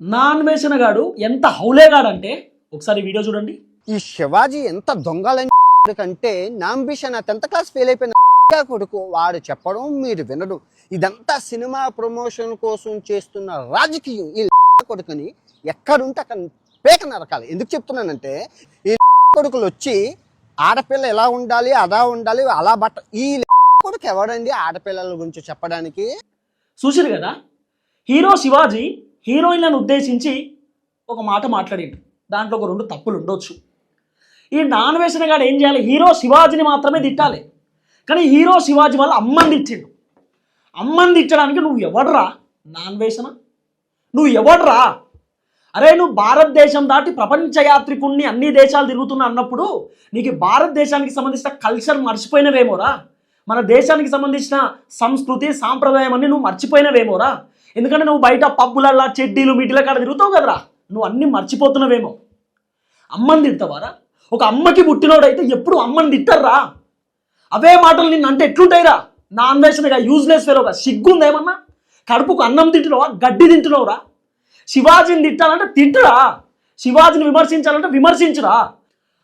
Non వేసిన గాడు ఎంత హౌలేగాడంటే ఒకసారి వీడియో చూడండి. ఈ శివాజీ ఎంత దొంగలని కంటే నాంబిషన్ టెన్త్ క్లాస్ ఫెయిల్ అయిపోయిన కొడుకు వాడు చెప్పడం మీరు వినడం ఇదంతా సినిమా ప్రమోషన్ కోసం చేస్తున్న రాజకీయం. ఈ కొడుకుని ఎక్కడుంటే అక్కడ పేక నరకాలి. ఎందుకు చెప్తున్నానంటే ఈ కొడుకులు వచ్చి ఆడపిల్ల ఎలా ఉండాలి అలా ఉండాలి అలా బట్ట ఈ కొడుకు ఎవడండి ఆడపిల్లల గురించి చెప్పడానికి? చూసిరు కదా? హీరో శివాజీ హీరోయిన్లను ఉద్దేశించి ఒక మాట మాట్లాడిండు. దాంట్లో ఒక రెండు తప్పులు ఉండొచ్చు. ఈ నాన్ వేసిన గాడు ఏం చేయాలి? హీరో శివాజీని మాత్రమే తిట్టాలి. కానీ హీరో శివాజీ వల్ల అమ్మని తిట్టిండు. అమ్మని తిట్టడానికి నువ్వు ఎవడ్రా? నాన్ వేసిన నువ్వు ఎవడ్రా? అరే నువ్వు భారతదేశం దాటి ప్రపంచ యాత్రికుణ్ణి అన్ని దేశాలు తిరుగుతున్నా అన్నప్పుడు నీకు భారతదేశానికి సంబంధించిన కల్చర్ మర్చిపోయినవేమోరా? మన దేశానికి సంబంధించిన సంస్కృతి సాంప్రదాయం అన్ని నువ్వు మర్చిపోయినవేమోరా? ఎందుకంటే నువ్వు బయట పబ్బులల్లా చెడ్డీలు మిడ్డీల కాడ తిరుగుతావు కదరా. నువ్వు అన్నీ మర్చిపోతున్నావేమో. అమ్మని తిడతావారా ఒక అమ్మకి పుట్టినోడైతే ఎప్పుడు అమ్మని తిట్టర్రా? అవే మాటలు నిన్ను అంటే ఎట్లుంటాయిరా? నా అన్వేషణగా యూజ్లెస్ ఫెలోగా సిగ్గుందేమన్నా కడుపుకు అన్నం తింటున్నావా? గడ్డి తింటున్నావురా? శివాజీని తిట్టాలంటే తిట్టురా? శివాజీని విమర్శించాలంటే విమర్శించురా?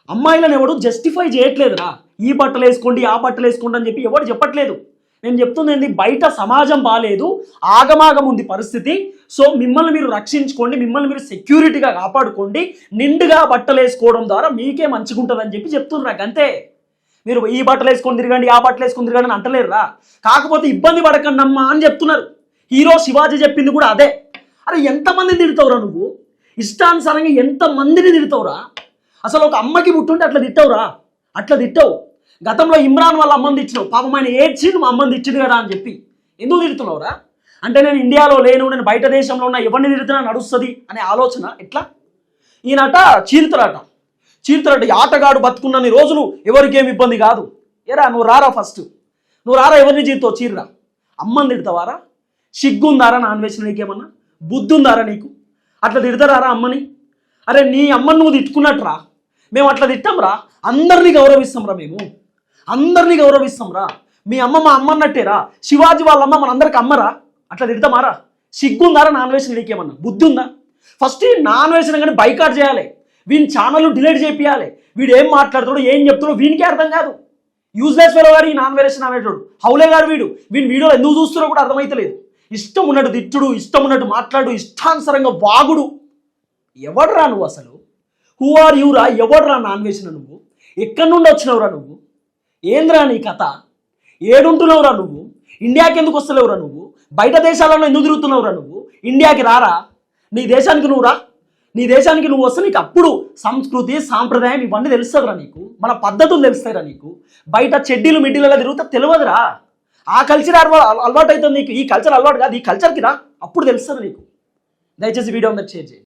అమ్మాయిలను ఎవడు జస్టిఫై చేయట్లేదురా. ఈ బట్టలు వేసుకోండి ఆ బట్టలు వేసుకోండి అని చెప్పి ఎవడు చెప్పట్లేదు. నేను చెప్తుంది ఏంది? బయట సమాజం బాగాలేదు ఆగమాగం ఉంది పరిస్థితి. సో మిమ్మల్ని మీరు రక్షించుకోండి మిమ్మల్ని మీరు సెక్యూరిటీగా కాపాడుకోండి. నిండుగా బట్టలు వేసుకోవడం ద్వారా మీకే మంచిగుంటుంది అని చెప్పి చెప్తున్నారు అంతే. మీరు ఈ బట్టలు వేసుకొని తిరగండి ఆ బట్టలు వేసుకొని తిరగండి అని అంటలేరురా. కాకపోతే ఇబ్బంది పడకండి అమ్మా అని చెప్తున్నారు. హీరో శివాజీ చెప్పింది కూడా అదే. అరే ఎంతమందిని తిడతావురా నువ్వు? ఇష్టానుసారంగా ఎంతమందిని తిడతావురా? అసలు ఒక అమ్మకి పుట్టుంటే అట్లా తిట్టావురా? అట్లా తిట్టావు. గతంలో ఇమ్రాన్ వాళ్ళ అమ్మని ఇచ్చినావు. పాపం ఆయన ఏడ్చి నువ్వు అమ్మని ఇచ్చింది కదా అని చెప్పి. ఎందుకు తిడుతున్నావురా? అంటే నేను ఇండియాలో లేను నేను బయట దేశంలో ఉన్న ఎవరిని తిడుతున్నా నడుస్తుంది అనే ఆలోచన ఎట్లా? ఈయనట చీరుతాడట చీరుతాడట ఆటగాడు బతుకున్నన్ని రోజులు ఎవరికేం ఇబ్బంది కాదు. ఏరా నువ్వు రారా ఫస్ట్ నువ్వు రారా ఎవరిని చీరుతావు చీరరా అమ్మని తిడతావారా? సిగ్గుందారా నాన్ వెజ్ నీకేమన్నా? బుద్ధి ఉందారా నీకు? అట్లా తిడతారా అమ్మని? అరే నీ అమ్మని నువ్వు తిట్టుకున్నట్రా? మేము అట్లా తిట్టాంరా? అందరినీ గౌరవిస్తాంరా మేము. అందరినీ గౌరవిస్తాంరా. మీ అమ్మ మా అమ్మ అన్నట్టేరా. శివాజీ వాళ్ళ అమ్మ మనందరికి అమ్మరా. అట్లా తిడతామారా? సిగ్గుందారా నాన్ వేసిన నీకేమన్నా? బుద్ధి ఉందా ఫస్ట్ నాన్ వేసిన కానీ బైకాట్ చేయాలి. వీని ఛానల్ డిలీట్ చేపియాలి. వీడు ఏం మాట్లాడుతాడు ఏం చెప్తాడో వీనికే అర్థం కాదు. యూజ్లెస్ ఫెలో గారు ఈ నాన్ వేరేషన్ అనేటోడు. హౌలే గారు వీడు. వీని వీడియోలు ఎందుకు చూస్తున్నారో కూడా అర్థమైతలేదు. ఇష్టం ఉన్నట్టు తిట్టుడు ఇష్టం ఉన్నట్టు మాట్లాడు ఇష్టానుసరంగా వాగుడు. ఎవడరా నువ్వు అసలు? హూ ఆర్ యూరా ఎవడరా నాన్ వేసిన నువ్వు? ఎక్కడి నుండి వచ్చినవురా నువ్వు? ఏంద్రా నీ కథ? ఏడుంటున్నావురా నువ్వు? ఇండియాకి ఎందుకు వస్తలేవురా నువ్వు? బయట దేశాలలో ఎందుకు తిరుగుతున్నావురా నువ్వు? ఇండియాకి రారా? నీ దేశానికి నువ్వు రా? నీ దేశానికి నువ్వు వస్తే నీకు అప్పుడు సంస్కృతి సాంప్రదాయం ఇవన్నీ తెలుస్తుందిరా నీకు. మన పద్ధతులు తెలుస్తాయిరా నీకు. బయట చెడ్డీలు మిడ్డీలలో తిరుగుతా తెలియదురా. ఆ కల్చర్ అలవాటు అవుతుంది నీకు. ఈ కల్చర్ అలవాటు కాదు ఈ కల్చర్కి రా. అప్పుడు తెలుస్తుంది నీకు. దయచేసి వీడియో అందరు షేర్ చేయండి.